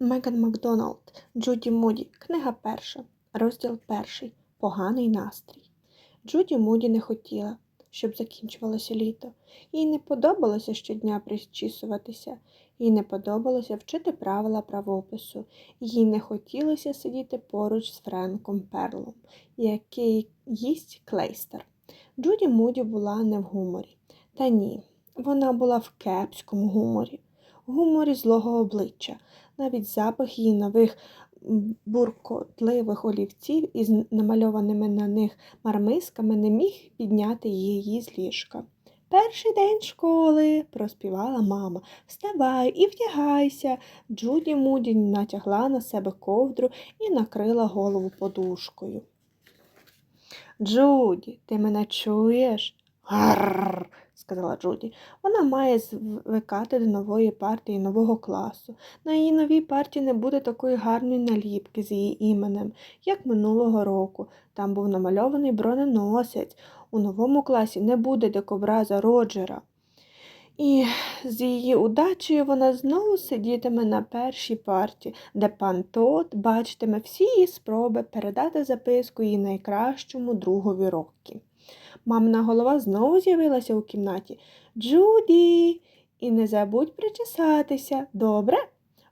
Меган Макдоналд, Джуді Муді, книга перша, розділ перший. Поганий настрій. Джуді Муді не хотіла, щоб закінчувалося літо. Їй не подобалося щодня причісуватися, їй не подобалося вчити правила правопису, їй не хотілося сидіти поруч з Френком Перлом, який їсть клейстер. Джуді Муді була не в гуморі. Та ні, вона була в кепському гуморі, гуморі злого обличчя. Навіть запах її нових буркотливих олівців із намальованими на них мармисками не міг підняти її з ліжка. Перший день школи, проспівала мама. Вставай і вдягайся. Джуді Муді натягла на себе ковдру і накрила голову подушкою. Джуді, ти мене чуєш? Гарр, сказала Джуді. Вона має звикати до нової партії нового класу. На її новій партії не буде такої гарної наліпки з її іменем, як минулого року. Там був намальований броненосець. У новому класі не буде дикобраза Роджера. І з її удачею вона знову сидітиме на першій парті, де пан Тот бачитиме всі її спроби передати записку її найкращому другові Роккі. Мамина голова знову з'явилася у кімнаті. Джуді, і не забудь причесатися, добре?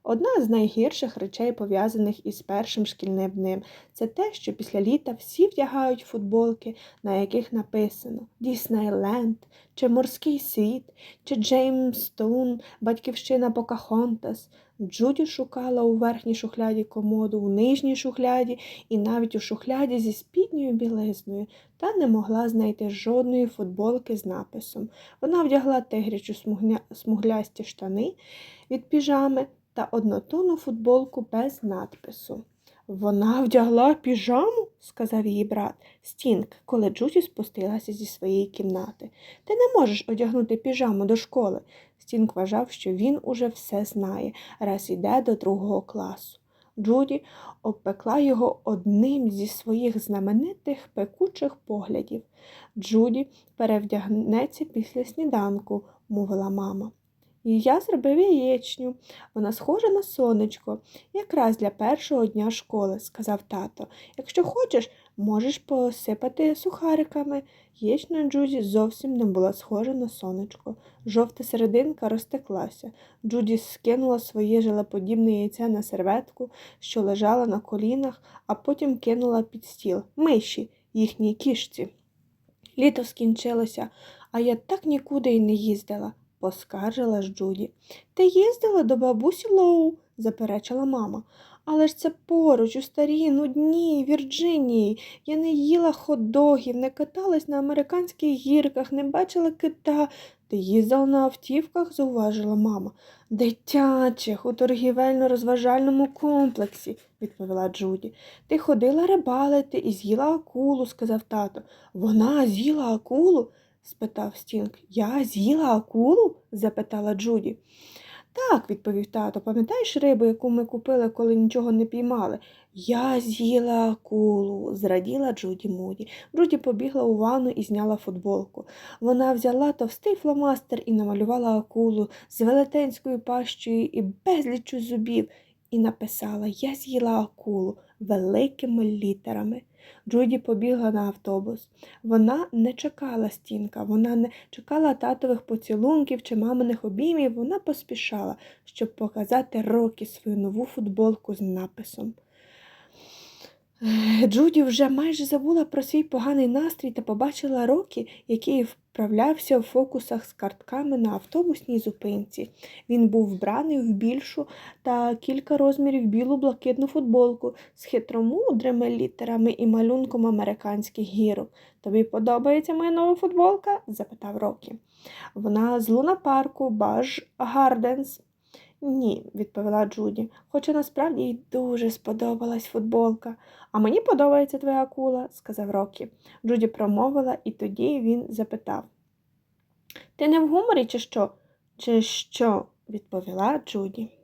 Одна з найгірших речей, пов'язаних із першим шкільним днем, це те, що після літа всі вдягають футболки, на яких написано Діснейленд, чи Морський світ, чи Джеймстон, батьківщина Покахонтас. Джуді шукала у верхній шухляді комоду, у нижній шухляді і навіть у шухляді зі спідньою білизною, та не могла знайти жодної футболки з написом. Вона вдягла тигрячу смугня... смуглясті штани від піжами та однотонну футболку без надпису. Вона вдягла піжаму, сказав її брат Стінг, коли Джуді спустилася зі своєї кімнати. Ти не можеш одягнути піжаму до школи. Стінг вважав, що він уже все знає, раз іде до другого класу. Джуді обпекла його одним зі своїх знаменитих пекучих поглядів. Джуді перевдягнеться після сніданку, мовила мама. І я зробив яєчню. Вона схожа на сонечко, якраз для першого дня школи, сказав тато. Якщо хочеш, можеш посипати сухариками. Яєчня Джуді зовсім не була схожа на сонечко. Жовта серединка розтеклася. Джуді скинула своє желеподібне яйце на серветку, що лежала на колінах, а потім кинула під стіл миші, їхній кішці. Літо скінчилося, а я так нікуди й не їздила поскаржилась Джуді. Ти їздила до бабусі Лоу, заперечила мама. Але ж це поруч, у старій нудній Вірджинії. Я не їла хот-догів, не каталась на американських гірках, не бачила кита. Ти їздила на автівках, зауважила мама. Дитячих, у торгівельно-розважальному комплексі, відповіла Джуді. Ти ходила рибалити і з'їла акулу, сказав тато. Вона з'їла акулу? Спитав Стінг. Я з'їла акулу? запитала Джуді. Так, відповів тато, пам'ятаєш рибу, яку ми купили, коли нічого не піймали? Я з'їла акулу, зраділа Джуді Муді. Джуді побігла у ванну і зняла футболку. Вона взяла товстий фломастер і намалювала акулу з велетенською пащею і безліччю зубів, і написала Я з'їла акулу великими літерами. Джуді побігла на автобус. Вона не чекала стінка, вона не чекала татових поцілунків чи маминих обіймів, вона поспішала, щоб показати Рокі свою нову футболку з написом. Джуді вже майже забула про свій поганий настрій та побачила Рокі, який вправлявся в фокусах з картками на автобусній зупинці. Він був вбраний в більшу та кілька розмірів білу блакитну футболку з хитромудрими літерами і малюнком американських гірок. Тобі подобається моя нова футболка? запитав Рокі. Вона з луна парку Баж Гарденс. Ні, відповіла Джуді, хоча насправді їй дуже сподобалась футболка. А мені подобається твоя акула, сказав Рокі. Джуді промовила, і тоді він запитав Ти не в гуморі, чи що? Чи що? відповіла Джуді.